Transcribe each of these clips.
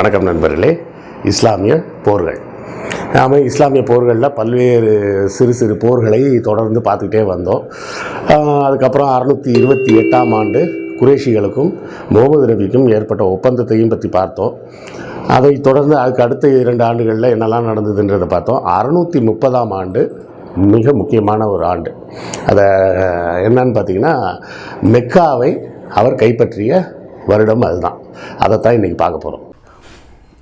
வணக்கம் நண்பர்களே. இஸ்லாமிய போர்கள். நாம் இஸ்லாமிய போர்களில் பல்வேறு சிறு சிறு போர்களை தொடர்ந்து பார்த்துக்கிட்டே வந்தோம். அதுக்கப்புறம் அறுநூற்றி இருபத்தி எட்டாம் ஆண்டு குரேஷிகளுக்கும் முகமது நபிக்கும் ஏற்பட்ட ஒப்பந்தத்தையும் பற்றி பார்த்தோம். அதை தொடர்ந்து அதுக்கு அடுத்த இரண்டு ஆண்டுகளில் என்னெல்லாம் நடந்ததுன்றதை பார்த்தோம். அறுநூற்றி முப்பதாம் ஆண்டு மிக முக்கியமான ஒரு ஆண்டு. அதை என்னன்னு பார்த்தீங்கன்னா மெக்காவை அவர் கைப்பற்றிய வருடம் அதுதான். அதைத்தான் இன்றைக்கி பார்க்க போகிறோம்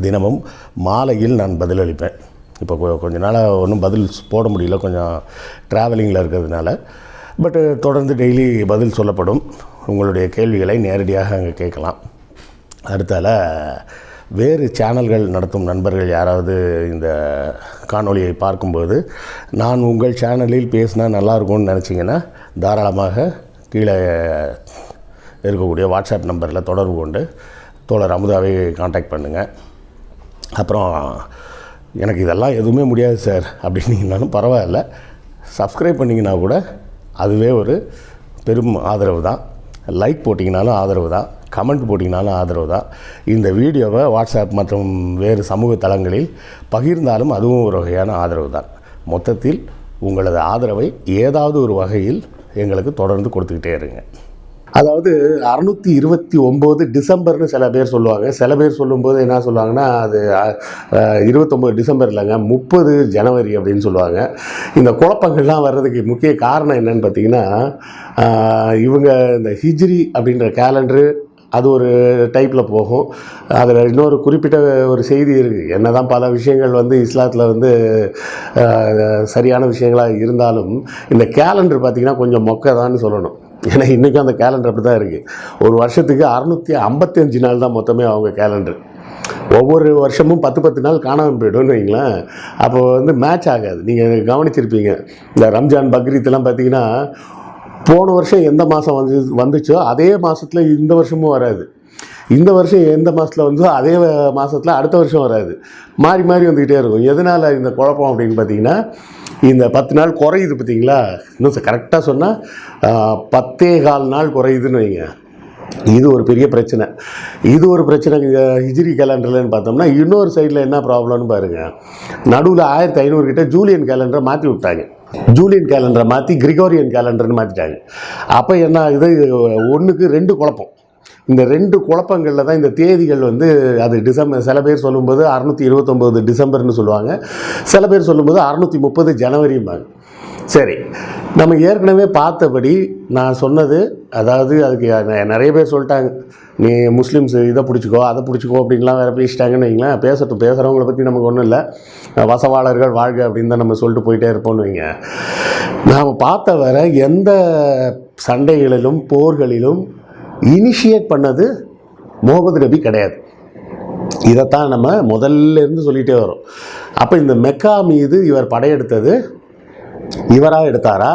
தினமும் மாலையில் நான் பதிலளிப்பேன் இப்போ கொஞ்ச நாளாக ஒன்றும் பதில் போட முடியல கொஞ்சம் ட்ராவலிங்கில் இருக்கிறதுனால. பட்டு தொடர்ந்து டெய்லி பதில் சொல்லப்படும். உங்களுடைய கேள்விகளை நேரடியாக அங்கே கேட்கலாம். அடுத்தால வேறு சேனல்கள் நடத்தும் நண்பர்கள் யாராவது இந்த காணொளியை பார்க்கும்போது நான் உங்கள் சேனலில் பேசினா நல்லா இருக்கும்னு நினச்சிங்கன்னா தாராளமாக கீழே இருக்கக்கூடிய வாட்ஸ்அப் நம்பரில் தொடர்பு கொண்டு தோழர் அமுதாவை காண்டாக்ட் பண்ணுங்கள் அப்புறம் எனக்கு இதெல்லாம் எதுவுமே முடியாது சார். அப்படின்னீங்கனாலும் பரவாயில்ல. சப்ஸ்கிரைப் பண்ணிங்கன்னா கூட அதுவே ஒரு பெரும் ஆதரவு தான். லைக் போட்டிங்கனாலும் ஆதரவு தான். கமெண்ட் போட்டிங்கனாலும் ஆதரவு தான். இந்த வீடியோவை வாட்ஸ்அப் மற்றும் வேறு சமூக தளங்களில் பகிர்ந்தாலும் அதுவும் ஒரு வகையான ஆதரவு தான். மொத்தத்தில் உங்களது ஆதரவை ஏதாவது ஒரு வகையில் எங்களுக்கு தொடர்ந்து கொடுத்துக்கிட்டே இருங்க. அதாவது அறுநூற்றி இருபத்தி ஒம்பது டிசம்பர்னு சில பேர் சொல்லுவாங்க. சில பேர் சொல்லும்போது என்ன சொல்லுவாங்கன்னா அது இருபத்தொம்போது டிசம்பர் இல்லைங்க முப்பது ஜனவரி அப்படின்னு சொல்லுவாங்க. இந்த குழப்பங்கள்லாம் வர்றதுக்கு முக்கிய காரணம் என்னன்னு பார்த்தீங்கன்னா இவங்க இந்த ஹிஜ்ரி அப்படின்ற கேலண்டரு அது ஒரு டைப்பில் போகும். அதில் இன்னொரு குறிப்பிட்ட ஒரு செய்தி இருக்குது என்ன தான் பல விஷயங்கள் வந்து இஸ்லாத்தில் வந்து சரியான விஷயங்களாக இருந்தாலும் இந்த கேலண்டர் பார்த்திங்கன்னா கொஞ்சம் மொக்கதான்னு சொல்லணும். ஏன்னா இன்றைக்கும் அந்த கேலண்டர் அப்படி தான் இருக்குது ஒரு வருஷத்துக்கு அறுநூற்றி ஐம்பத்தஞ்சு நாள் தான் மொத்தமே அவங்க கேலண்டர் ஒவ்வொரு வருஷமும் பத்து பத்து நாள் காணாமல் போய்டும்னு வைங்களேன். அப்போ வந்து மேட்ச் ஆகாது. நீங்கள் கவனிச்சிருப்பீங்க. இந்த ரம்ஜான் பக்ரீத்லாம் பார்த்தீங்கன்னா போன வருஷம் எந்த மாதம் வந்து வந்துச்சோ அதே மாதத்தில் இந்த வருஷமும் வராது. இந்த வருஷம் எந்த மாதத்தில் வந்து அதே மாதத்தில் அடுத்த வருஷம் வராது. மாறி மாறி வந்துக்கிட்டே இருக்கும். எதனால் இந்த குழப்பம் அப்படின்னு பார்த்தீங்கன்னா இந்த பத்து நாள் குறையுது பார்த்தீங்களா? இன்னும் கரெக்டாக சொன்னால் பத்தே கால் நாள் குறையுதுன்னு வைங்க. இது ஒரு பெரிய பிரச்சனை. இது ஒரு பிரச்சனை இங்க ஹிஜ்ரி கேலண்டர்லன்னு பார்த்தோம்னா இன்னொரு சைடில் என்ன ப்ராப்ளம்னு பாருங்கள் நடுவில் ஆயிரத்தி ஐநூறு கிட்ட ஜூலியன் கேலண்டரை மாற்றி விட்டாங்க. ஜூலியன் கேலண்டரை மாற்றி கிரிகோரியன் கேலண்டர்னு மாற்றிட்டாங்க அப்போ என்ன ஆகுது? ஒன்றுக்கு ரெண்டு குழப்பம். இந்த ரெண்டு குழப்பங்களில் தான் இந்த தேதிகள் வந்து அது டிசம்பர் சில பேர் சொல்லும்போது அறுநூற்றி இருபத்தொம்போது டிசம்பர்னு சொல்லுவாங்க. சில பேர் சொல்லும்போது அறுநூற்றி முப்பது ஜனவரிம்பாங்க. சரி நம்ம ஏற்கனவே பார்த்தபடி நான் சொன்னது அதாவது அதுக்கு நெ- நிறைய பேர் சொல்லிட்டாங்க. நீ முஸ்லீம்ஸ் இதை பிடிச்சிக்கோ அதை பிடிச்சிக்கோ அப்படின்லாம் வேறு பேசிட்டாங்கன்னு வைங்களேன். பேசட்டும் பேசுகிறவங்கள பற்றி நமக்கு ஒன்றும் இல்லை. வசவாளர்கள் வாழ்க அப்படின்னு தான் நம்ம சொல்லிட்டு போயிட்டே இருப்போம்னு வைங்க. நாம் பார்த்த வர எந்த சண்டைகளிலும் போர்களிலும் இனிஷியேட் பண்ணது முகமது நபி கிடையாது. இதைத்தான் நம்ம முதல்ல இருந்து சொல்லிகிட்டே வரோம். அப்போ இந்த மெக்கா மீது இவர் படையெடுத்தது இவராக எடுத்தாரா?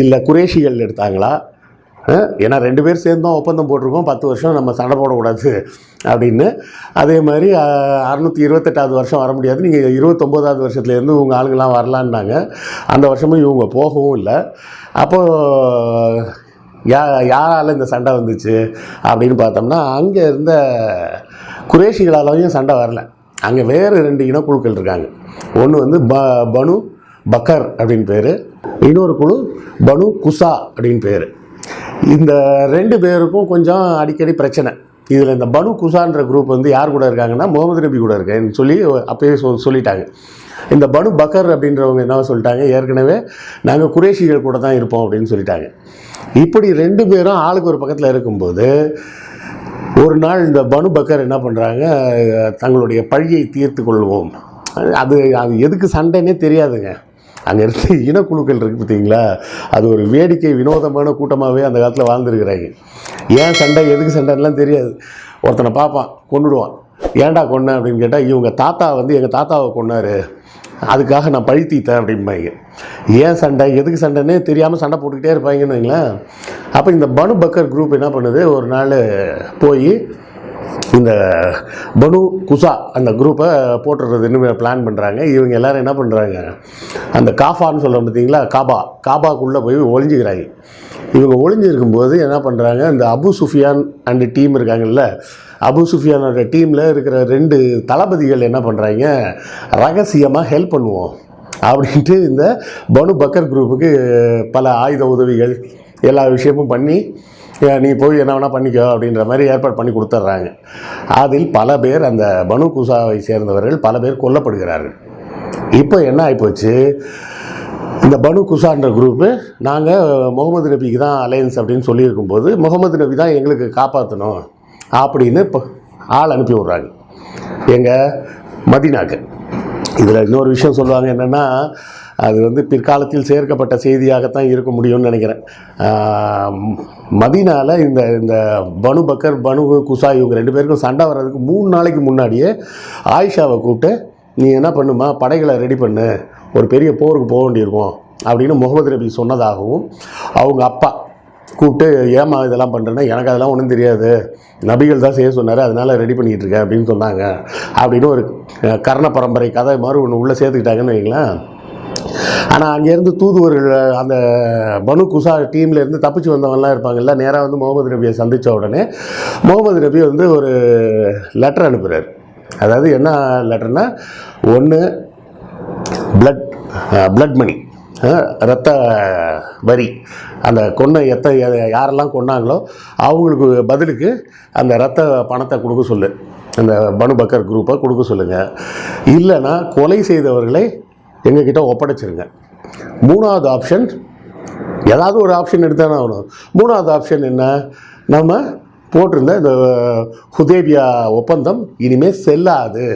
இல்லை குரேஷிகள் எடுத்தாங்களா? ஏன்னா ரெண்டு பேர் சேர்ந்தோம் ஒப்பந்தம் போட்டிருக்கோம். பத்து வருஷம் நம்ம சண்டை போடக்கூடாது அப்படின்னு. அதே மாதிரி அறுநூற்றி இருபத்தெட்டாவது வருஷம் வர முடியாது. நீங்கள் இருபத்தொம்போதாவது வருஷத்துலேருந்து உங்கள் ஆளுங்கெல்லாம் வரலான்னாங்க. அந்த வருஷமும் இவங்க போகவும் இல்லை. அப்போது யா யாரால் இந்த சண்டை வந்துச்சு அப்படின்னு பார்த்தோம்னா அங்கே இருந்த குரேஷிகளாலையும் சண்டை வரல. அங்கே வேறு ரெண்டு இனக்குழுக்கள் இருக்காங்க. ஒன்று வந்து ப பனு பக்கர் அப்படின்னு பேர். இன்னொரு குழு பனு குசா அப்படின்னு பேர். இந்த ரெண்டு பேருக்கும் கொஞ்சம் அடிக்கடி பிரச்சனை. இதில் இந்த பனு குசான்ற குரூப் வந்து யார் கூட இருக்காங்கன்னா முகமது நபி கூட இருக்கேன்னு சொல்லி அப்பயே சொ சொல்லிட்டாங்க. இந்த பனு பக்கர் அப்படின்றவங்க என்ன சொல்லிட்டாங்க? ஏற்கனவே நாங்கள் குரேஷிகள் கூட தான் இருப்போம் அப்படின்னு சொல்லிட்டாங்க. இப்படி ரெண்டு பேரும் ஆளுக்கு ஒரு பக்கத்தில் இருக்கும்போது ஒரு நாள் இந்த பனு பக்கர் என்ன பண்ணுறாங்க தங்களுடைய பழியை தீர்த்து கொள்வோம். அது அது எதுக்கு சண்டைன்னே தெரியாதுங்க. அங்கே இருந்து இனக்குழுக்கள் இருக்குது பார்த்தீங்களா? அது ஒரு வேடிக்கை வினோதமான கூட்டமாகவே அந்த காலத்தில் வாழ்ந்துருக்கிறாங்க. ஏன் சண்டை எதுக்கு சண்டைலாம் தெரியாது. ஒருத்தனை பார்ப்பான் கொண்டுடுவான் ஏன்டா கொன்ன? அப்படின்னு கேட்டால் இவங்க தாத்தா வந்து எங்கள் தாத்தாவை கொண்டாரு அதுக்காக நான் பழி தீத்தேன் அப்படிம்பாங்க. ஏன் சண்டை? எதுக்கு சண்டைன்னே தெரியாமல் சண்டை போட்டுக்கிட்டே இருப்பாங்கன்னு வைங்களேன். அப்போ இந்த பனு பக்கர் குரூப் என்ன பண்ணுது? ஒரு நாள் போய் இந்த பனு குசா அந்த குரூப்பை போட்டுறதுன்னு பிளான் பண்ணுறாங்க இவங்க எல்லோரும் என்ன பண்ணுறாங்க அந்த காஃபான்னு சொல்கிறோம் பார்த்தீங்களா? காபா. காபாக்குள்ளே போய் ஒளிஞ்சுக்கிறாங்க. இவங்க ஒளிஞ்சிருக்கும்போது என்ன பண்ணுறாங்க இந்த அபு சுஃபியான் அண்டு டீம் இருக்காங்கல்ல அபு சுஃபியானோட டீமில் இருக்கிற ரெண்டு தளபதிகள் என்ன பண்ணுறாங்க ரகசியமாக ஹெல்ப் பண்ணுவோம் அப்படின்ட்டு இந்த பனு பக்கர் குரூப்புக்கு பல ஆயுத உதவிகள் எல்லா விஷயமும் பண்ணி நீ போய் என்ன வேணால் பண்ணிக்கோ அப்படின்ற மாதிரி ஏற்பாடு பண்ணி கொடுத்துட்றாங்க. அதில் பல பேர் அந்த பனு குசாவை சேர்ந்தவர்கள் பல பேர் கொல்லப்படுகிறார்கள். இப்போ என்ன ஆகிப்போச்சு இந்த பனு குசான்ற குரூப்பு நாங்கள் முகமது நபிக்கு தான் அலையன்ஸ் அப்படின்னு சொல்லியிருக்கும்போது முகமது நபி தான் எங்களுக்கு காப்பாற்றணும் அப்படின்னு இப்போ ஆள் அனுப்பி விட்றாங்க. எங்கள் மதினாக்கு. இதில் இன்னொரு விஷயம் சொல்லுவாங்க என்னென்னா அது வந்து பிற்காலத்தில் சேர்க்கப்பட்ட செய்தியாகத்தான் இருக்க முடியும்னு நினைக்கிறேன். ஆஹ் இந்த இந்த பனு பக்கர் பனு குசா இவங்க ரெண்டு பேருக்கும் சண்டை வர்றதுக்கு மூணு நாளைக்கு முன்னாடியே ஆயிஷாவை கூப்பிட்டு நீ என்ன பண்ணுமா? படைகளை ரெடி பண்ணு. ஒரு பெரிய போருக்கு போக வேண்டியிருக்கும். அப்படின்னு முகமது நபி சொன்னதாகவும் அவங்க அப்பா கூப்பிட்டு ஏமா இதெல்லாம் பண்ணுறேன்னா எனக்கு அதெல்லாம் ஒன்றும் தெரியாது. நபிகள் தான் செய்ய சொன்னார் அதனால் ரெடி பண்ணிகிட்டு இருக்கேன் அப்படின்னு சொன்னாங்க. அப்படின்னு ஒரு கர்ண பரம்பரை கதை மாதிரி ஒன்று உள்ளே சேர்த்துக்கிட்டாங்கன்னு வைங்களேன். ஆனால் அங்கேருந்து தூதுவர்கள் அந்த பனு குசா டீம்லேருந்து தப்பிச்சு வந்தவங்கலாம் இருப்பாங்கல்ல நேராக வந்து முகமது நபியை சந்தித்த உடனே முகமது நபி வந்து ஒரு லெட்டர் அனுப்புகிறார் அதாவது என்ன லெட்டர்னால் ஒன்று பிளட் பிளட் மணி ரத்த வரி அந்த கொன்ன எத்த யாரெல்லாம் கொன்னாங்களோ அவங்களுக்கு பதிலுக்கு அந்த ரத்த பணத்தை கொடுக்க சொல்லு. அந்த பனு பக்கர் குரூப்பை கொடுக்க சொல்லுங்கள் இல்லைன்னா கொலை செய்தவர்களை எங்ககிட்ட ஒப்படைச்சிருங்க. மூணாவது ஆப்ஷன் ஏதாவது ஒரு ஆப்ஷன் எடுத்தானே ஆகணும் மூணாவது ஆப்ஷன் என்ன? நம்ம போட்டிருந்த இந்த ஹுதேபியா ஒப்பந்தம் இனிமேல் செல்லாது.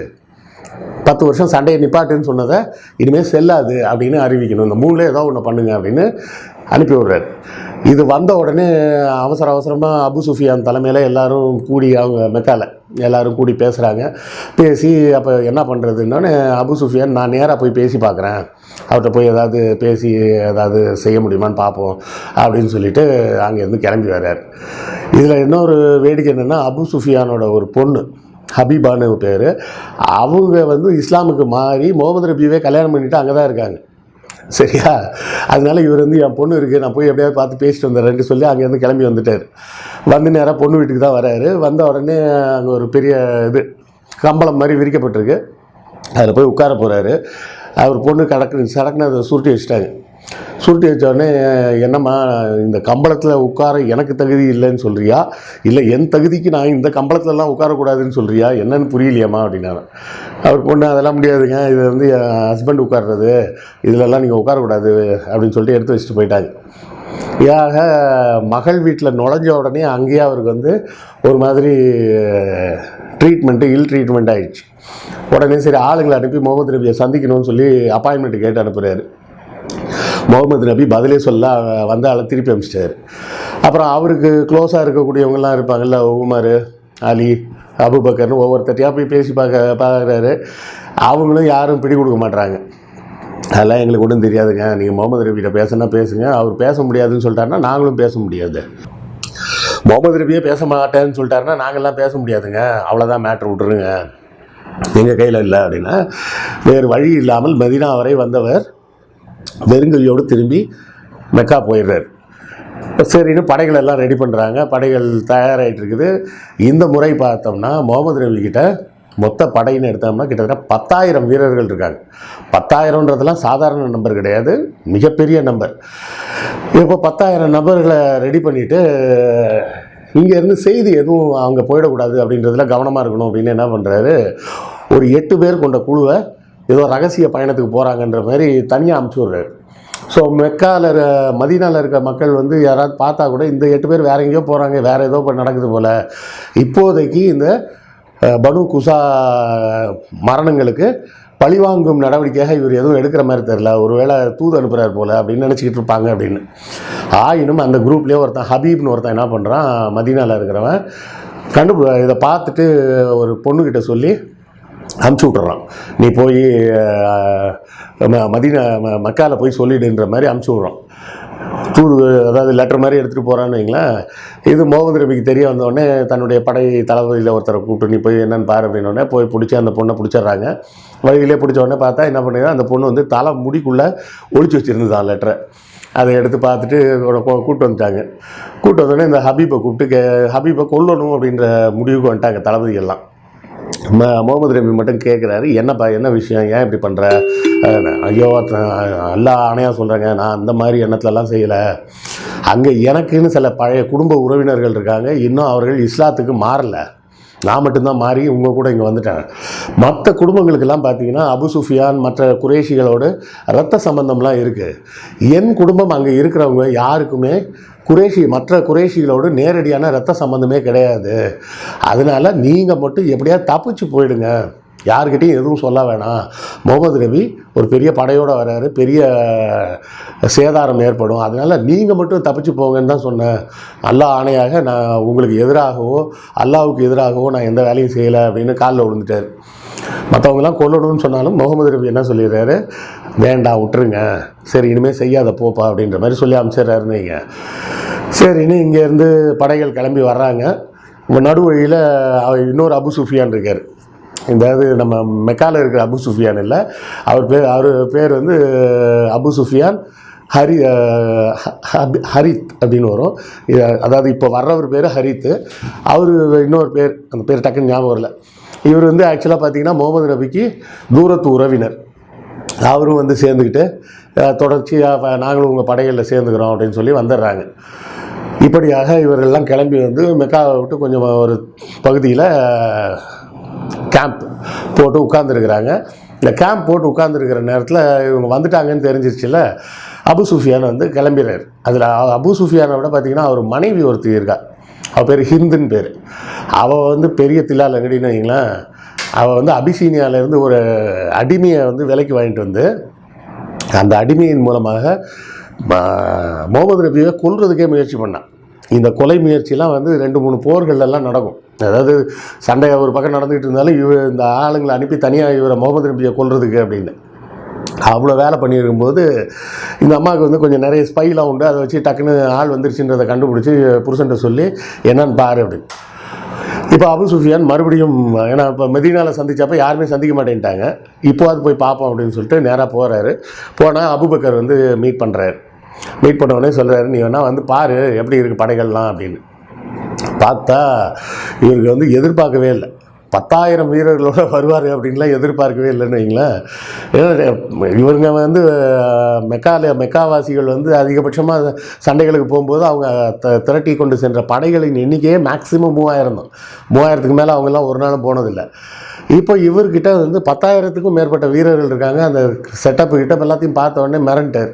பத்து வருஷம் சண்டையை நிப்பாட்டுன்னு சொன்னதை இனிமேல் செல்லாது அப்படின்னு அறிவிக்கணும். இந்த மூணுல ஏதோ ஒன்று பண்ணுங்க அப்படின்னு அனுப்பி விடுறாரு. இது வந்த உடனே அவசர அவசரமாக அபு சுஃபியான் தலைமையில் எல்லாரும் கூடி அவங்க மெக்கால எல்லோரும் கூடி பேசுகிறாங்க பேசி அப்போ என்ன பண்ணுறதுன்னு அபு சுஃபியான் நான் நேராக போய் பேசி பார்க்குறேன் அவர்கிட்ட போய் ஏதாவது பேசி ஏதாவது செய்ய முடியுமான்னு பார்ப்போம் அப்படின்னு சொல்லிட்டு அங்கேருந்து கிளம்பி வர்றார். இதில் இன்னொரு வேடிக்கை என்னென்னா அபு சுஃபியானோட ஒரு பொண்ணு ஹபீபான்னு பேர். அவங்க வந்து இஸ்லாமுக்கு மாறி முகமது ரபியவே கல்யாணம் பண்ணிட்டு அங்கே தான் இருக்காங்க. சரியா? அதனால இவர் வந்து என் பொண்ணு இருக்குது நான் போய் எப்படியாவது பார்த்து பேசிட்டு வந்துடுறேன்னு சொல்லி அங்கேருந்து கிளம்பி வந்துட்டார். வந்து நேராக பொண்ணு வீட்டுக்கு தான் வராரு. வந்த உடனே அங்கே ஒரு பெரிய இது கம்பளம் மாதிரி விரிக்கப்பட்டிருக்கு. அதில் போய் உட்கார போகிறாரு அவர் பொண்ணு கடக்கு சடக்குன்னு அதை சுருட்டி வச்சுட்டாங்க. சுருட்டி வச்ச உடனே என்னம்மா இந்த கம்பளத்தில் உட்கார எனக்கு தகுதி இல்லைன்னு சொல்கிறியா இல்லை என் தகுதிக்கு நான் இந்த கம்பளத்துலலாம் உட்காரக்கூடாதுன்னு சொல்கிறியா என்னன்னு புரியலையாம்மா அப்படின்னாரு. அவர் பொண்ணு அதெல்லாம் முடியாதுங்க. இது வந்து என் ஹஸ்பண்ட் உட்கார்றது. இதிலெல்லாம் நீங்கள் உட்காரக்கூடாது அப்படின்னு சொல்லிட்டு எடுத்து வச்சுட்டு போயிட்டாங்க. யாக மகள் வீட்டில் நுழைஞ்ச உடனே அங்கேயே அவருக்கு வந்து ஒரு மாதிரி ட்ரீட்மெண்ட்டு இல் ட்ரீட்மெண்ட் ஆகிடுச்சு உடனே சரி ஆளுங்களை அனுப்பி முகமது நபியை சந்திக்கணும்னு சொல்லி அப்பாயின்மெண்ட் கேட்டு அனுப்புகிறாரு முகமது நபி பதிலே சொல்ல வந்த ஆளை திருப்பி அனுப்பிச்சிட்டாரு அப்புறம் அவருக்கு க்ளோஸாக இருக்கக்கூடியவங்கலாம் இருப்பாங்கல்ல உமர் அலி அபுபக்கர்னு ஒவ்வொருத்தட்டையாக போய் பேசி பார்க்க பார்க்குறாரு. அவங்களும் யாரும் பிடி கொடுக்க மாட்றாங்க. அதெல்லாம் எங்களுக்கு ஒன்றும் தெரியாதுங்க. நீங்கள் முகமது ரபிகிட்ட பேசுனா பேசுங்க. அவர் பேச முடியாதுன்னு சொல்லிட்டாருன்னா நாங்களும் பேச முடியாது. முகமது ரபியே பேச மாட்டேன்னு சொல்லிட்டாருன்னா நாங்கள்லாம் பேச முடியாதுங்க. அவ்வளோதான் மேட்ரு விட்டுருங்க. எங்கள் கையில் இல்லை அப்படின்னா வேறு வழி இல்லாமல் மதினா வரை வந்தவர் வெறுங்கையோடு திரும்பி மெக்கா போயிடுறாரு. சரின்னு படைகள் எல்லாம் ரெடி பண்ணுறாங்க படைகள் தயாராகிட்டு இருக்குது. இந்த முறை பார்த்தோம்னா முகமது ரவி மொத்த படைன்னு எடுத்தோம்னா கிட்டத்தட்ட பத்தாயிரம் வீரர்கள் இருக்காங்க. பத்தாயிரம்ன்றதெல்லாம் சாதாரண நம்பர் கிடையாது. மிகப்பெரிய நம்பர் இப்போ பத்தாயிரம் நபர்களை ரெடி பண்ணிவிட்டு இங்கேருந்து செய்தி எதுவும் அவங்க போயிடக்கூடாது அப்படின்றதுல கவனமாக இருக்கணும் அப்படின்னு என்ன பண்ணுறாரு ஒரு எட்டு பேர் கொண்ட குழுவை ஏதோ ரகசிய பயணத்துக்கு போகிறாங்கன்ற மாதிரி தனியாக அமுச்சு விட்றாரு ஸோ மெக்காவில் மதீனாவில் இருக்க மக்கள் வந்து யாராவது பார்த்தா கூட இந்த எட்டு பேர் வேற எங்கேயோ போகிறாங்க வேறு ஏதோ இப்போ நடக்குது போல். இப்போதைக்கு இந்த பனு குசா மரணங்களுக்கு பழிவாங்கும் நடவடிக்கையாக இவர் எதுவும் எடுக்கிற மாதிரி தெரில ஒருவேளை தூது அனுப்புகிறார் போல் அப்படின்னு நினச்சிக்கிட்டு இருப்பாங்க அப்படின்னு. ஆயினும் அந்த குரூப்லேயே ஒருத்தன் ஹபீப்னு ஒருத்தன் என்ன பண்ணுறான் மதீனாவில் இருக்கிறவன். கண்டு இதை பார்த்துட்டு ஒரு பொண்ணுக்கிட்ட சொல்லி அனுப்பிச்சி விட்றான் நீ போய் மதின ம- மக்கால போய் சொல்லிடுன்ற மாதிரி அமுச்சு விட்றான் தூது அதாவது லெட்டர் மாதிரி எடுத்துகிட்டு போகிறான்னு வைங்களேன். இது முகமது ரபிக்கு தெரிய வந்தோடனே தன்னுடைய படை தளபதியில் ஒருத்தரை கூப்பிட்டு நீ போய் என்னென்னு பாரு அப்படின்னோடனே போய் பிடிச்சி அந்த பொண்ணை பிடிச்சிட்றாங்க. வழியிலே பிடிச்ச உடனே பார்த்தா என்ன பண்ணுது அந்த பொண்ணு வந்து தலை முடிக்குள்ளே ஒழிச்சு வச்சுருந்துதான் லெட்டரை அதை எடுத்து பார்த்துட்டு கூப்பிட்டு வந்துட்டாங்க. கூப்பிட்டு வந்தோடனே இந்த ஹபீபை கூப்பிட்டு கே ஹபீபை கொல்லணும் அப்படின்ற முடிவுக்கு வந்துட்டாங்க தளபதிகள்லாம். முகமது ரபி மட்டும் கேட்குறாரு என்னப்பா என்ன விஷயம்? ஏன் இப்படி பண்ணுற ஐயோ எல்லா ஆணையாக சொல்கிறாங்க நான் அந்த மாதிரி எண்ணத்துலலாம் செய்யலை. அங்கே எனக்குன்னு சில பழைய குடும்ப உறவினர்கள் இருக்காங்க இன்னும் அவர்கள் இஸ்லாத்துக்கு மாறலை. நான் மட்டும்தான் மாறி உங்கள் கூட இங்கே வந்துட்டேன். மற்ற குடும்பங்களுக்கெல்லாம் பார்த்தீங்கன்னா அபு சுஃபியான் மற்ற குரேஷிகளோடு ரத்த சம்பந்தம்லாம் இருக்குது என் குடும்பம் அங்கே இருக்கிறவங்க யாருக்குமே குறைஷி மற்ற குறைஷிகளோடு நேரடியான ரத்த சம்பந்தமே கிடையாது. அதனால் நீங்கள் மட்டும் எப்படியாவது தப்பிச்சு போயிடுங்க. யாருக்கிட்டையும் எதுவும் சொல்ல வேணாம். முகமது ரவி ஒரு பெரிய படையோடு வராரு பெரிய சேதாரம் ஏற்படும். அதனால் நீங்கள் மட்டும் தப்பிச்சு போங்கன்னு தான் சொன்னேன். அல்லாஹ் ஆணையாக நான் உங்களுக்கு எதிராகவோ அல்லாவுக்கு எதிராகவோ நான் எந்த வேலையும் செய்யலை அப்படின்னு காலில் விழுந்துட்டார். மற்றவங்களாம் கொல்லணும்னு சொன்னாலும் முகமது ரவி என்ன சொல்லிடுறாரு? வேண்டாம் விட்டுருங்க. சரி இனிமேல் செய்யாத போப்பா அப்படின்ற மாதிரி சொல்லி அனுப்பிச்சிடுறாருன்னு வைங்க. சரின்னு இங்கேருந்து படைகள் கிளம்பி வர்றாங்க. இப்போ நடுவழியில் இன்னொரு அபு சுஃபியான் இருக்கார். இதாவது நம்ம மெக்கால இருக்கிற அபு சுஃபியான் இல்லை. அவர் பேர் அவர் பேர் வந்து அபு சுஃபியான் ஹரி ஹ- ஹபி- ஹரித் அப்படின்னு வரும். அதாவது இப்போ வர்றவர் பேர் ஹரித் அவர் இன்னொரு பேர் அந்த பேர் டக்குன்னு ஞாபகம் வரல. இவர் வந்து ஆக்சுவலாக பார்த்தீங்கன்னா முகமது நபிக்கு தூரத்து உறவினர். அவரும் வந்து சேர்ந்துக்கிட்டு தொடர்ச்சியாக நாங்களும் உங்கள் படைகளில் சேர்ந்துக்கிறோம் அப்படின்னு சொல்லி வந்துடுறாங்க இப்படியாக இவர்கள்லாம் கிளம்பி வந்து மெக்காவை விட்டு கொஞ்சம் ஒரு பகுதியில் கேம்ப் போட்டு உட்காந்துருக்குறாங்க இந்த கேம்ப் போட்டு உட்காந்துருக்கிற நேரத்தில் இவங்க வந்துட்டாங்கன்னு தெரிஞ்சிருச்சுல அபு சுஃபியான் வந்து கிளம்பிடுறார் அதில் அபு சுஃபியானை விட பார்த்தீங்கன்னா அவர் மனைவி ஒருத்தி இருக்கா. அவள் பேர் ஹிந்துன்னு பேர். அவள் வந்து பெரிய தில்லால் எங்கடின்னு வைங்களேன். அவள் வந்து அபிசீனியாவிலேருந்து ஒரு அடிமையை வந்து விலைக்கு வாங்கிட்டு வந்து அந்த அடிமையின் மூலமாக முகமது நபியை கொல்றதுக்கே முயற்சி பண்ணான் இந்த கொலை முயற்சிலாம் வந்து ரெண்டு மூணு போர்களெல்லாம் நடக்கும். அதாவது சண்டை ஒரு பக்கம் நடந்துகிட்டு இருந்தாலும் இவ இந்த ஆளுங்களை அனுப்பி தனியாக இவரை முகமது நபியை கொள்றதுக்கு அப்படின்னு. அவ்வளோ வேலை பண்ணியிருக்கும்போது இந்த அம்மாவுக்கு வந்து கொஞ்சம் நிறைய ஸ்பைலாம் உண்டு. அதை வச்சு டக்குன்னு ஆள் வந்துருச்சுன்றதை கண்டுபிடிச்சி புருஷன்ட்ட சொல்லி என்னன்னு பாரு அப்படின்னு. இப்போ அபு சுஃபியான் மறுபடியும் ஏன்னா இப்போ மெதினாவில் சந்தித்தப்போ யாருமே சந்திக்க மாட்டேன்ட்டாங்க. இப்போ அது போய் பார்ப்போம் அப்படின்னு சொல்லிட்டு நேராக போகிறாரு போனால் அபுபக்கர் வந்து மீட் பண்ணுறாரு மீட் பண்ண உடனே சொல்கிறாரு நீ வேணால் வந்து பாரு எப்படி இருக்குது படைகள்லாம் அப்படின்னு. பார்த்தா இவருக்கு வந்து எதிர்பார்க்கவே இல்லை. பத்தாயிரம் வீரர்களோட வருவார் அப்படின்லாம் எதிர்பார்க்கவே இல்லைன்னு வைங்களேன். ஏன்னா இவருங்க வந்து அஹ், மெக்கால மெக்காவாசிகள் வந்து அதிகபட்சமாக சண்டைகளுக்கு போகும்போது அவங்க த திரட்டி கொண்டு சென்ற படைகளின் எண்ணிக்கையே மேக்ஸிமம் மூவாயிரம் தான். மூவாயிரத்துக்கு மேலே அவங்கெல்லாம் ஒரு நாளும் போனதில்லை. இப்போ இவர்கிட்ட வந்து பத்தாயிரத்துக்கும் மேற்பட்ட வீரர்கள் இருக்காங்க. அந்த செட்டப் கிட்டப் எல்லாத்தையும் பார்த்த உடனே மிரண்டார்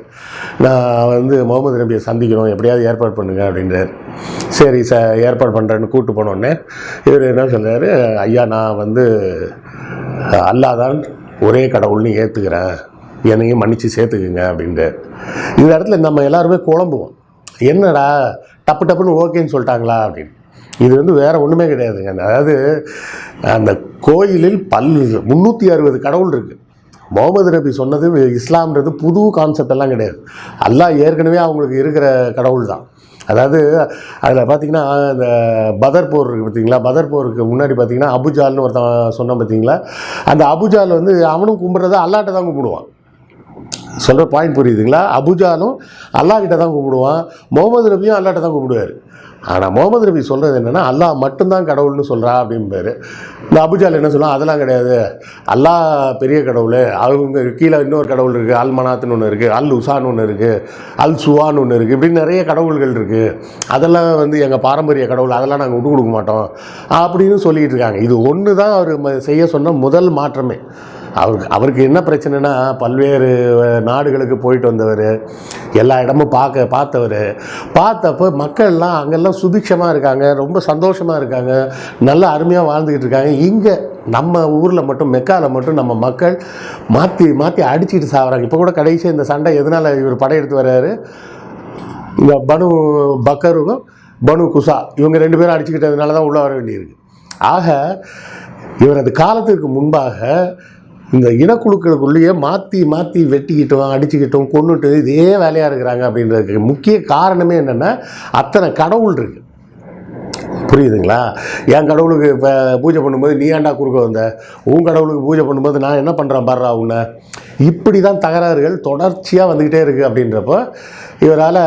நான் வந்து முகமது நபியை சந்திக்கணும் எப்படியாவது ஏற்பாடு பண்ணுங்க அப்படின்றார். சரி ச ஏற்பாடு பண்ணுறேன்னு கூப்பிட்டு போனோடனே இவர் என்ன சொல்கிறாரு ஐயா நான் வந்து அல்லாஹ் தான் ஒரே கடவுள்னு ஏற்றுக்கிறேன் என்னையும் மன்னிச்சு சேர்த்துக்குங்க அப்படின்றார். இந்த இடத்துல நம்ம எல்லாருமே குழம்புவோம். என்னடா டப்பு டப்புன்னு ஓகேன்னு சொல்லிட்டாங்களா? அப்படின்னு. இது வந்து வேறு ஒன்றுமே கிடையாதுங்க அதாவது அந்த கோயிலில் பல் முந்நூற்றி அறுபது கடவுள் இருக்குது முகமது நபி சொன்னது இஸ்லாம்ன்றது புது கான்செப்ட் எல்லாம் கிடையாது. அல்லாஹ் ஏற்கனவே அவங்களுக்கு இருக்கிற கடவுள் தான். அதாவது அதில் பார்த்தீங்கன்னா இந்த பதர் போர் இருக்குது பார்த்தீங்களா பதர் போருக்கு முன்னாடி பார்த்தீங்கன்னா அபுஜால்னு ஒருத்தன் சொன்னான் பார்த்தீங்களா அந்த அபுஜால் வந்து அவனும் கும்பிட்றத அல்லாட்ட தான் கும்பிடுவான். சொல்கிற பாயிண்ட் புரியுதுங்களா? அபுஜாலும் அல்லாஹ்கிட்ட தான் கும்பிடுவான் முகமது நபியும் அல்லாட்ட தான் கூப்பிடுவார். ஆனால் முகமது நபி சொல்கிறது என்னென்னா அல்லாஹ் மட்டும்தான் கடவுள்னு சொல்கிறா அப்படிம்பாரு. இந்த அபுஜால் என்ன சொல்லுவான்? அதெல்லாம் கிடையாது. அல்லாஹ் பெரிய கடவுள். அவங்க கீழே இன்னொரு கடவுள் இருக்குது அல் மனாத்துன்னு ஒன்று இருக்குது அல் உசான்னு ஒன்று இருக்குது அல் சுவான்னு ஒன்று இருக்குது இப்படி நிறைய கடவுள்கள் இருக்குது அதெல்லாம் வந்து எங்கள் பாரம்பரிய கடவுள். அதெல்லாம் நாங்கள் விட்டு கொடுக்க மாட்டோம். அப்படின்னு சொல்லிகிட்டு இருக்காங்க. இது ஒன்று தான் அவர் செய்ய சொன்ன முதல் மாற்றமே. அவருக்கு அவருக்கு என்ன பிரச்சனைனா பல்வேறு நாடுகளுக்கு போயிட்டு வந்தவர் எல்லா இடமும் பார்க்க பார்த்தவர். பார்த்தப்போ மக்கள்லாம் அங்கெல்லாம் சுபிக்ஷமாக இருக்காங்க ரொம்ப சந்தோஷமாக இருக்காங்க நல்லா அருமையாக வாழ்ந்துக்கிட்டு இருக்காங்க. இங்கே நம்ம ஊரில் மட்டும் மெக்காவில் மட்டும் நம்ம மக்கள் மாற்றி மாற்றி அடிச்சுட்டு சாகுறாங்க இப்போ கூட கடைசியாக இந்த சண்டை எதனால் இவர் படையெடுத்து வர்றாரு? இந்த பனு பக்கருக்கும் பனு குசா இவங்க ரெண்டு பேரும் அடிச்சுக்கிட்டதுனால தான் உள்ளே வர வேண்டியிருக்கு. ஆக இவரது காலத்திற்கு முன்பாக இந்த இனக்குழுக்களுக்குள்ளேயே மாற்றி மாற்றி வெட்டிக்கிட்டோம் அடிச்சுக்கிட்டோம் கொண்டுட்டு இதே வேலையாக இருக்கிறாங்க அப்படின்றதுக்கு முக்கிய காரணமே என்னென்னா அத்தனை கடவுள் இருக்குது புரியுதுங்களா? என் கடவுளுக்கு இப்போ பூஜை பண்ணும்போது நீ ஏன்டா குறுக்க வந்த? உன் கடவுளுக்கு பூஜை பண்ணும்போது நான் என்ன பண்ணுறேன் பாடுறா உன்னை? இப்படி தான் தகராறுகள் தொடர்ச்சியாக வந்துக்கிட்டே இருக்குது அப்படின்றப்போ இவரால்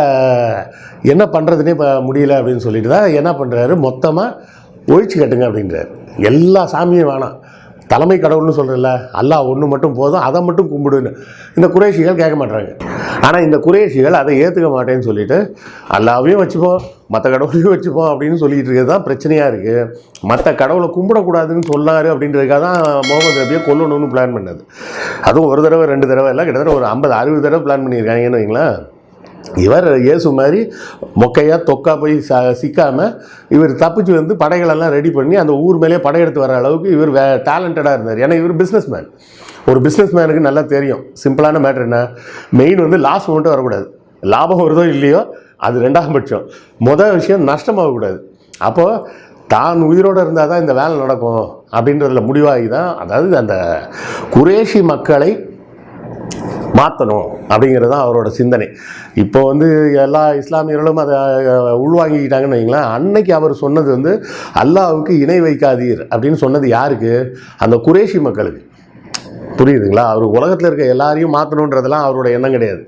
என்ன பண்ணுறதுனே இப்போ முடியல அப்படின்னு சொல்லிட்டு தான் என்ன பண்ணுறாரு மொத்தமாக ஒழிச்சு கட்டுங்க அப்படின்றாரு. எல்லா சாமியும் வேணாம். தலைமை கடவுள்னு சொல்கிறல அல்லாஹ் ஒன்று மட்டும் போதும் அதை மட்டும் கும்பிடுன்னு. இந்த குறைஷிகள் கேட்க மாட்டாங்க. ஆனால் இந்த குறைஷிகள் அதை ஏற்றுக்க மாட்டேன்னு சொல்லிட்டு அல்லாவையும் வச்சுப்போம் மற்ற கடவுளையும் வச்சுப்போம் அப்படின்னு சொல்லிட்டு இருக்கிறது தான் பிரச்சனையாக இருக்குது மற்ற கடவுளை கும்பிடக்கூடாதுன்னு சொன்னார் அப்படின்றதுக்காக தான் முகமது நபியை கொல்லணும்னு பிளான் பண்ணது. அதுவும் ஒரு தடவை ரெண்டு தடவை இல்லை கிட்டத்தட்ட ஒரு ஐம்பது அறுபது தடவை பிளான் பண்ணியிருக்காங்கன்னு வைங்களேன். இவர் இயேசு மாதிரி மொக்கையாக தொக்கா போய் ச சிக்காமல் இவர் தப்பிச்சு வந்து படைகளெல்லாம் ரெடி பண்ணி அந்த ஊர் மேலே படையெடுத்து வர அளவுக்கு இவர் வே டேலண்டடாக இருந்தார். ஏன்னா இவர் பிஸ்னஸ் மேன் ஒரு பிஸ்னஸ் மேனுக்கு நல்லா தெரியும். சிம்பிளான மேட்ரு என்ன? மெயின் வந்து லாஸ் மட்டும் வரக்கூடாது. லாபம் வருதோ இல்லையோ அது ரெண்டாம் பட்சம். மொதல் விஷயம் நஷ்டமாகக்கூடாது. அப்போது தான் உயிரோடு இருந்தால் தான் இந்த வேலை நடக்கும் அப்படின்றதில் முடிவாகி தான் அதாவது அந்த குரேஷி மக்களை மாற்றணும் அப்படிங்கிறது தான் அவரோட சிந்தனை. இப்போ வந்து எல்லா இஸ்லாமியர்களும் அதை உள்வாங்கிக்கிட்டாங்கன்னு வைங்களேன் அன்னைக்கு அவர் சொன்னது வந்து அல்லாவுக்கு இணை வைக்காதீர் அப்படின்னு சொன்னது யாருக்கு? அந்த குரேஷி மக்களுக்கு. புரியுதுங்களா? அவர் உலகத்தில் இருக்க எல்லாரையும் மாற்றணுன்றதெல்லாம் அவரோட எண்ணம் கிடையாது.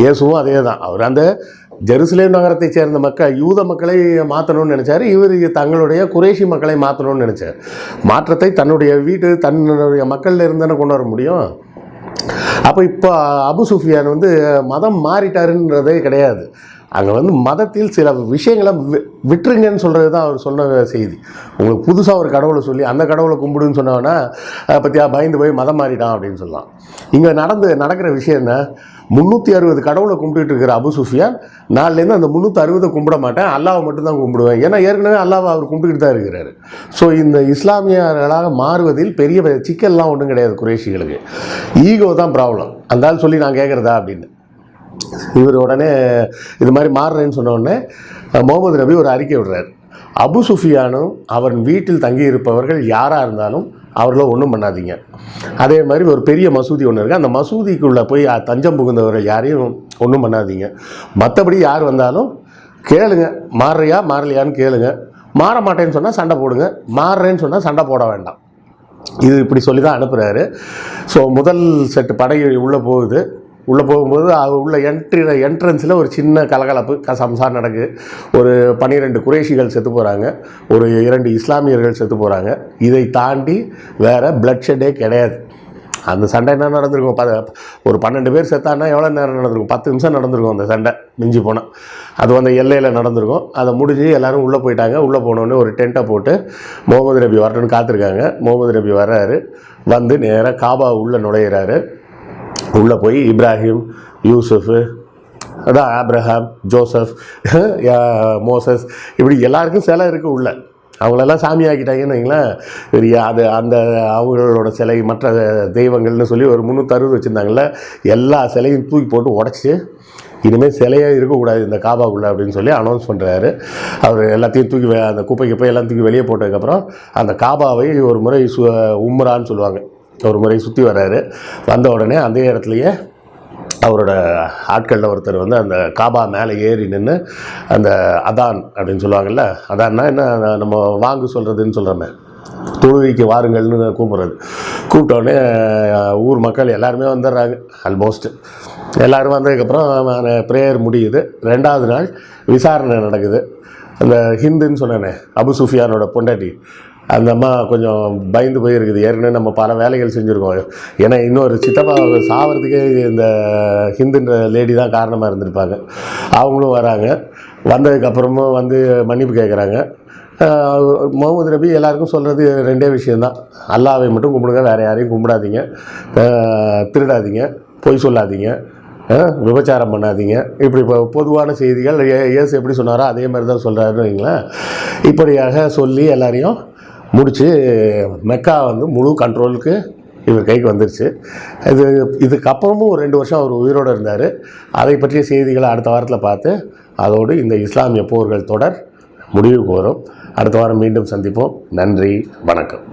இயேசுவும் அதே தான் அவர் அந்த ஜெருசலேம் நகரத்தைச் சேர்ந்த மக்கள் யூத மக்களை மாற்றணும்னு நினச்சாரு. இவர் தங்களுடைய குரேஷி மக்களை மாற்றணும்னு நினச்சார். மாற்றத்தை தன்னுடைய வீட்டு தன்னுடைய மக்களில் இருந்தேன்னு கொண்டு வர முடியும்? அப்போ இப்போ அபு சுஃபியான் வந்து மதம் மாறிட்டாருன்றதே கிடையாது. அங்கே வந்து மதத்தில் சில விஷயங்களை வி- விட்டுருங்கன்னு சொல்கிறது தான் அவர் சொன்ன செய்தி. உங்களுக்கு புதுசாக ஒரு கடவுளை சொல்லி அந்த கடவுளை கும்பிடுன்னு சொன்னாங்கன்னா பற்றியா பயந்து போய் மதம் மாறிட்டான் அப்படின்னு சொல்லலாம். இங்கே நடந்து நடக்கிற விஷயம் என்ன? முந்நூற்றி அறுபது கடவுளை கும்பிட்டுட்டு இருக்கிற அபு சுஃபியான் நாலுலேருந்து அந்த முந்நூற்றி அறுபதை கும்பிட மாட்டேன் அல்லாவை மட்டும்தான் கும்பிடுவேன். ஏன்னா ஏற்கனவே அல்லாவை அவர் கும்பிட்டுக்கிட்டு தான் இருக்கிறாரு. ஸோ இந்த இஸ்லாமியர்களாக மாறுவதில் பெரிய சிக்கல்லாம் ஒன்றும் கிடையாது குறைஷிகளுக்கு ஈகோ தான் ப்ராப்ளம் அந்த ஆள் சொல்லி நான் கேட்குறதா அப்படின்னு. இவர் உடனே இது மாதிரி மாறுறேன்னு சொன்ன உடனே முகமது நபி ஒரு அறிக்கை விடுறார். அபு சுஃபியானும் அவன் வீட்டில் தங்கியிருப்பவர்கள் யாராக இருந்தாலும் அவர்கள ஒன்றும் பண்ணாதீங்க. அதே மாதிரி ஒரு பெரிய மசூதி ஒன்று இருக்குது அந்த மசூதிக்குள்ளே போய் தஞ்சம் புகுந்தவர்கள் யாரையும் ஒன்றும் பண்ணாதீங்க. மற்றபடி யார் வந்தாலும் கேளுங்க. மாறுறியா மாறலையான்னு கேளுங்க. மாற மாட்டேன்னு சொன்னால் சண்டை போடுங்க. மாறுறேன்னு சொன்னால் சண்டை போட வேண்டாம். இது இப்படி சொல்லி தான் அனுப்புகிறாரு ஸோ முதல் செட்டு படை உள்ளே போகுது. உள்ளே போகும்போது அது உள்ள என்ட்ரி என்ட்ரன்ஸில் ஒரு சின்ன கலகலப்பு க சம்சார் நடக்கு ஒரு பன்னிரெண்டு குறைஷிகள் செத்து போகிறாங்க ஒரு இரண்டு இஸ்லாமியர்கள் செத்து போகிறாங்க இதை தாண்டி வேறு bloodshed-ஏ கிடையாது. அந்த சண்டை என்ன நடந்திருக்கும்? ப ஒரு பன்னெண்டு பேர் செத்தான்னா எவ்வளோ நேரம் நடந்திருக்கும்? பத்து நிமிஷம் நடந்திருக்கும் அந்த சண்டை. மிஞ்சி போனால் அது அந்த எல்லையில் நடந்திருக்கும். அதை முடிஞ்சு எல்லோரும் உள்ளே போயிட்டாங்க. உள்ளே போனோடனே ஒரு டென்ட்டை போட்டு முகமது ரபி வரணும்னு காத்திருக்காங்க. முகமது ரபி வர்றாரு. வந்து நேராக காபா உள்ளே நுழையிறாரு. உள்ளே போய் இப்ராஹிம் யூசுஃபு அதான் ஆப்ரஹாம் ஜோசப் மோசஸ் இப்படி எல்லாருக்கும் சிலை இருக்குது உள்ள. அவங்களெல்லாம் சாமி ஆக்கிட்டாங்கன்னு வைங்களேன் அது அந்த அவங்களோட சிலை மற்ற தெய்வங்கள்னு சொல்லி ஒரு முந்நூற்றறுபது வச்சுருந்தாங்கல்ல எல்லா சிலையும் தூக்கி போட்டு உடச்சி இனிமேல் சிலையே இருக்கக்கூடாது இந்த காபாக்குள்ளே அப்படின்னு சொல்லி அனௌன்ஸ் பண்ணுறாரு அவர் எல்லாத்தையும் தூக்கி அந்த குப்பைக்கு போய் எல்லாம் தூக்கி வெளியே போட்டதுக்கப்புறம் அந்த காபாவை ஒரு முறை சு உம்ரான்னு சொல்லுவாங்க. ஒரு முறை சுற்றி வர்றாரு. வந்த உடனே அந்த இடத்துலையே அவரோட ஆட்களில் ஒருத்தர் வந்து அந்த காபா மேலே ஏறி நின்று அந்த அதான் அப்படின்னு சொல்லுவாங்கள்ல அதான்னா என்ன நம்ம வாங்கு சொல்கிறதுன்னு சொல்கிறோமே தொழுகைக்கு வாருங்கள்னு கூப்பிட்றது. கூப்பிட்டோடனே ஊர் மக்கள் எல்லாருமே வந்துடுறாங்க ஆல்மோஸ்ட் எல்லாரும் வந்ததுக்கப்புறம் ப்ரேயர் முடியுது. ரெண்டாவது நாள் விசாரணை நடக்குது. அந்த ஹிந்துன்னு சொன்னேனே அபு சுஃபியானோட பொண்டாட்டி அந்த அம்மா கொஞ்சம் பயந்து போயிருக்குது. ஏற்கனவே நம்ம பல வேலைகள் செஞ்சுருக்கோம். ஏன்னா இன்னொரு சித்தப்பா சாவறதுக்கே இந்த ஹிந்துன்ற லேடி தான் காரணமாக இருந்திருப்பாங்க. அவங்களும் வராங்க. வந்ததுக்கப்புறமும் வந்து மன்னிப்பு கேட்குறாங்க முகமது நபி எல்லாருக்கும் சொல்கிறது ரெண்டே விஷயந்தான் அல்லாவை மட்டும் கும்பிடுங்க வேறு யாரையும் கும்பிடாதீங்க. திருடாதீங்க பொய் சொல்லாதீங்க. விபச்சாரம் பண்ணாதீங்க. இப்படி இப்போ பொதுவான செய்திகள் ஏ- இயேசு எப்படி சொன்னாரோ அதே மாதிரி தான் சொல்கிறாருன்னு வைங்களேன். இப்படியாக சொல்லி எல்லாரையும் முடித்து மெக்கா வந்து முழு கண்ட்ரோலுக்கு இவர் கைக்கு வந்துருச்சு. இது இதுக்கப்புறமும் ஒரு ரெண்டு வருஷம் அவர் உயிரோடு இருந்தார். அதை பற்றிய செய்திகளை அடுத்த வாரத்தில் பார்த்து அதோடு இந்த இஸ்லாமிய போர்கள் தொடர் முடிவுக்கு வரும். அடுத்த வாரம் மீண்டும் சந்திப்போம். நன்றி வணக்கம்.